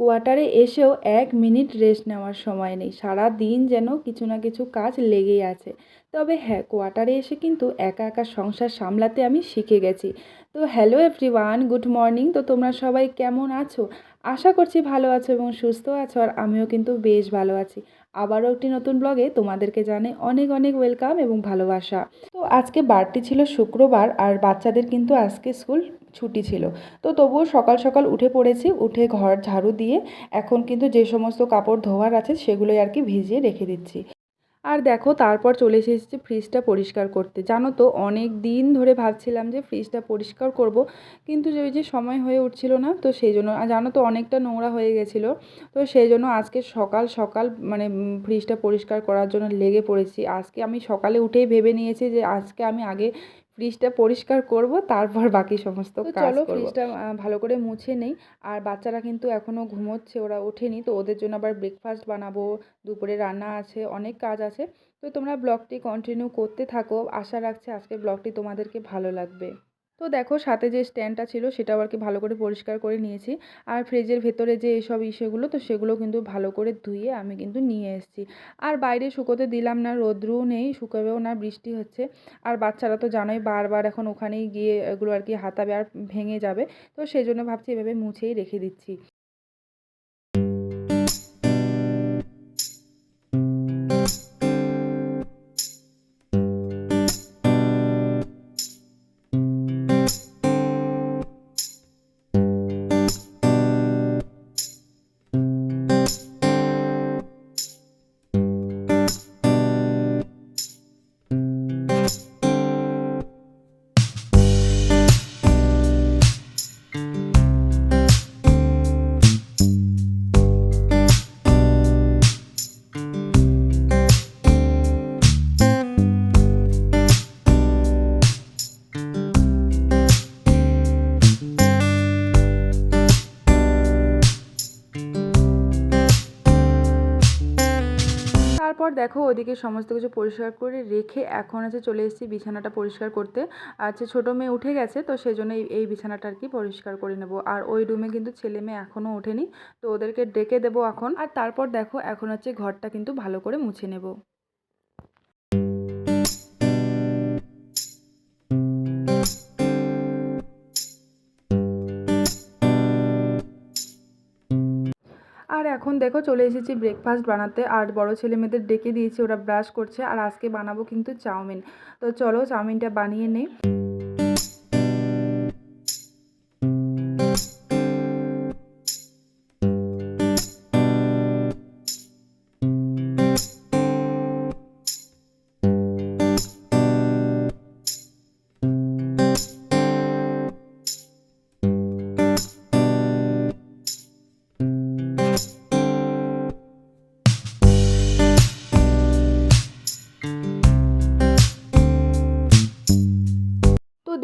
কোয়ার্টারে এসেও এক মিনিট রেস্ট নেওয়ার সময় নেই। সারা দিন যেন কিছু না কিছু কাজ লেগেই আছে। তবে হ্যাঁ কোয়ার্টারে এসে কিন্তু একা একা সংসার সামলাতে আমি শিখে গেছি। তো hello everyone good morning. তো তোমরা সবাই কেমন আছো? আশা করছি ভালো আছো এবং সুস্থ আছো, আর আমিও কিন্তু বেশ ভালো আছি। আবারও একটি নতুন ব্লগে তোমাদেরকে জানে অনেক অনেক ওয়েলকাম এবং ভালোবাসা। তো আজকে বারটি ছিল শুক্রবার আর বাচ্চাদের কিন্তু আজকে স্কুল ছুটি ছিল। তো তবুও সকাল সকাল উঠে পড়েছি, উঠে ঘর ঝাড়ু দিয়ে এখন কিন্তু যে সমস্ত কাপড় ধোয়ার আছে সেগুলোই আর কি ভিজিয়ে রেখে দিচ্ছি। আর দেখো, তারপর চলে এসেছি ফ্রিজটা পরিষ্কার করতে। জানো তো, অনেক দিন ধরে ভাবছিলাম যে ফ্রিজটা পরিষ্কার করব, কিন্তু যে ওই যে সময় হয়ে উঠছিল না, তো সেই জন্য জানো তো, অনেকটা নোংরা হয়ে গেছিল। তো সেই জন্য আজকে সকাল সকাল মানে ফ্রিজটা পরিষ্কার করার জন্য লেগে পড়েছি। আজকে আমি সকালে উঠেই ভেবে নিয়েছি যে আজকে আমি আগে ফ্রিজটা পরিষ্কার করব তারপর বাকি সমস্ত কাজ চলো ফ্রিজটা ভালো করে মুছে নেই। আর বাচ্চারা কিন্তু এখনও ঘুমোচ্ছে ওরা ওঠেনি তো ওদের জন্য আবার ব্রেকফাস্ট বানাবো দুপুরে রান্না আছে অনেক কাজ আছে। তো তোমরা ব্লগটি কন্টিনিউ করতে থাকো। আশা রাখছি আজকে ব্লগটি তোমাদেরকে ভালো লাগবে। তো দেখো সাথে যে স্ট্যান্ডটা ছিল সেটাও আর কি ভালো করে পরিষ্কার করে নিয়েছি। আর ফ্রিজের ভেতরে যে এইসব ইসেগুলো, তো সেগুলো কিন্তু ভালো করে ধুয়ে আমি কিন্তু নিয়ে এসেছি। আর বাইরে শুকোতে দিলাম না, রোদ্রও নেই, শুকাবেও না, বৃষ্টি হচ্ছে। আর বাচ্চারা তো জানোই বারবার এখন ওখানেই গিয়ে এগুলো আর কি হাতাবে আর ভেঙে যাবে। তো সেই জন্য ভাবছি এভাবে মুছেই রেখে দিচ্ছি। তারপর দেখো ওদিকে সমস্ত কিছু পরিষ্কার করে রেখে এখন আছে চলে এসেছি বিছানাটা পরিষ্কার করতে। আচ্ছা ছোটো মেয়ে উঠে গেছে, তো সেই জন্য এই বিছানাটা আর কি পরিষ্কার করে নেব। আর ওই রুমে কিন্তু ছেলে মেয়ে এখনও ওঠেনি, তো ওদেরকে ডেকে দেবো এখন। আর তারপর দেখো এখন হচ্ছে ঘরটা কিন্তু ভালো করে মুছে নেব। আর এখন দেখো চলে এসেছি ব্রেকফাস্ট বানাতে, আর বড় ছেলে মেয়েদের ডেকে দিয়েছি, ওরা ব্রাশ করছে, আর আজকে বানাবো কিন্তু চাউমিন। তো চলো চাউমিনটা বানিয়ে নিই।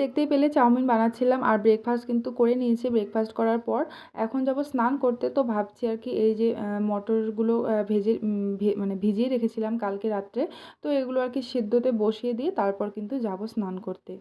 দেখতেই পেলে চাউমিন বানাচ্ছিলাম আর ব্রেকফাস্ট কিন্তু করে নিয়েছি। ব্রেকফাস্ট করার পর এখন যাব স্নান করতে। তো ভাবছি আর কি এই যে মটরগুলো ভেজে মানে ভিজিয়ে রেখেছিলাম কালকে রাত্রে। তো এগুলো আর কি সিদ্ধতে বসিয়ে দিয়ে তারপর কিন্তু যাব স্নান করতে।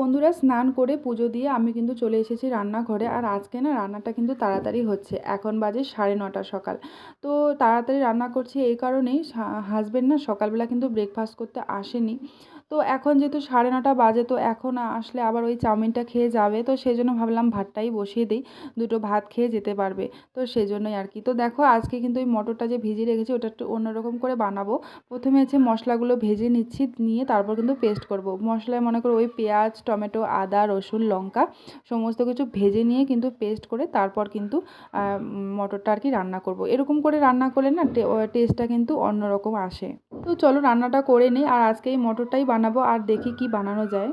বন্ধুরা স্নান করে পুজো দিয়ে আমি কিন্তু চলে এসেছি রান্নাঘরে। আর আজকে না রান্নাটা কিন্তু তাড়াতাড়ি হচ্ছে। এখন বাজে সাড়ে নটা সকাল। তো তাড়াতাড়ি রান্না করছি এই কারণেই হাজব্যান্ড না সকালবেলা কিন্তু ব্রেকফাস্ট করতে আসেনি। তো এখন যেহেতু সাড়ে নটা বাজে, তো এখন আসলে আবার ওই চাউমিনটা খেয়ে যাবে। তো সেই জন্য ভাবলাম ভাতটাই বসিয়ে দিই, দুটো ভাত খেয়ে যেতে পারবে। তো সেই জন্যই আর কি। তো দেখো আজকে কিন্তু ওই মটরটা যে ভিজিয়ে রেখেছি, ওটা একটু অন্যরকম করে বানাবো। প্রথমে হচ্ছে মশলাগুলো ভেজে নিচ্ছি, নিয়ে তারপর কিন্তু পেস্ট করব। মশলায় মনে করো ওই পেঁয়াজ, টমেটো, আদা, রসুন, লঙ্কা সমস্ত কিছু ভেজে নিয়ে কিন্তু পেস্ট করে তারপর কিন্তু মটরটা আর কি রান্না করব। এরকম করে রান্না করলে না টেস্টটা কিন্তু অন্যরকম আসে। তো চলো রান্নাটা করে নিই। আর আজকে এই মটরটাই বানাবো আর দেখি কি বানানো যায়।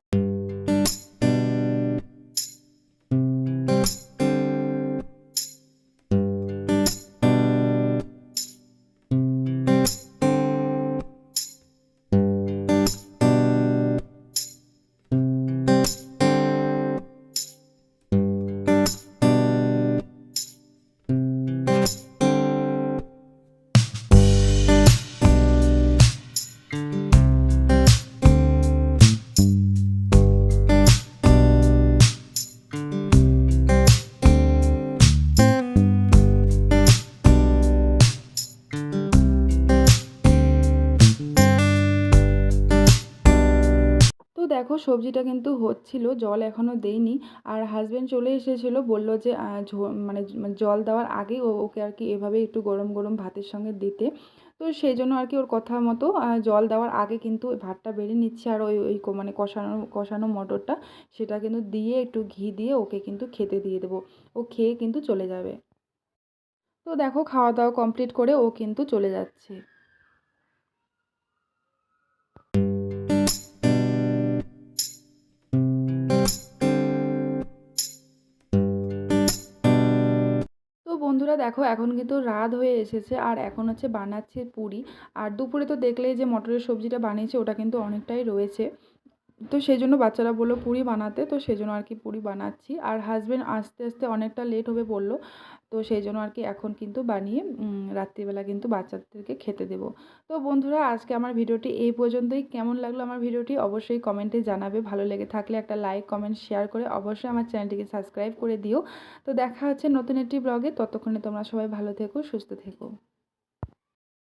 সবজিটা কিন্তু হচ্ছিল, জল এখনও দেইনি। আর হাজব্যান্ড চলে এসেছিল, বলল যে মানে মানে জল দেওয়ার আগে ওকে আর কি এভাবে একটু গরম গরম ভাতের সঙ্গে দিতে। তো সেই জন্য আর কি ওর কথা মতো জল দেওয়ার আগে কিন্তু ভাতটা বেড়ে নিচ্ছে আর ওই ওই মানে কষানো কষানো মটরটা, সেটা কিন্তু দিয়ে একটু ঘি দিয়ে ওকে কিন্তু খেতে দিয়ে দেবো। ও খেয়ে কিন্তু চলে যাবে। তো দেখো খাওয়া দাওয়া কমপ্লিট করে ও কিন্তু চলে যাচ্ছে। বন্ধুরা দেখো, এখন কিন্তু রাত হয়ে এসেছে আর এখন হচ্ছে বানাচ্ছে পুরি। আর দুপুরে তো দেখলেই যে মটরের সবজিটা বানিয়েছে, ওটা কিন্তু অনেকটাই রয়েছে। তো সেই জন্য বাচ্চারা বলল পুরি বানাতে, তো সেই জন্য আর কি পুরি বানাচ্ছি। আর হাজব্যান্ড আস্তে আস্তে অনেকটা লেট হবে বলল। তো সেই জন্য আর কি এখন কিন্তু বানিয়ে রাত্রিবেলা কিন্তু বাচ্চাদেরকে খেতে দেবো। তো বন্ধুরা, আজকে আমার ভিডিওটি এই পর্যন্তই। কেমন লাগল আমার ভিডিওটি অবশ্যই কমেন্টে জানাবে। ভালো লেগে থাকলে একটা লাইক, কমেন্ট, শেয়ার করে অবশ্যই আমার চ্যানেলটিকে সাবস্ক্রাইব করে দিও। তো দেখা হচ্ছে নতুন একটি ব্লগে। ততক্ষণে তোমরা সবাই ভালো থেকো, সুস্থ থেকো।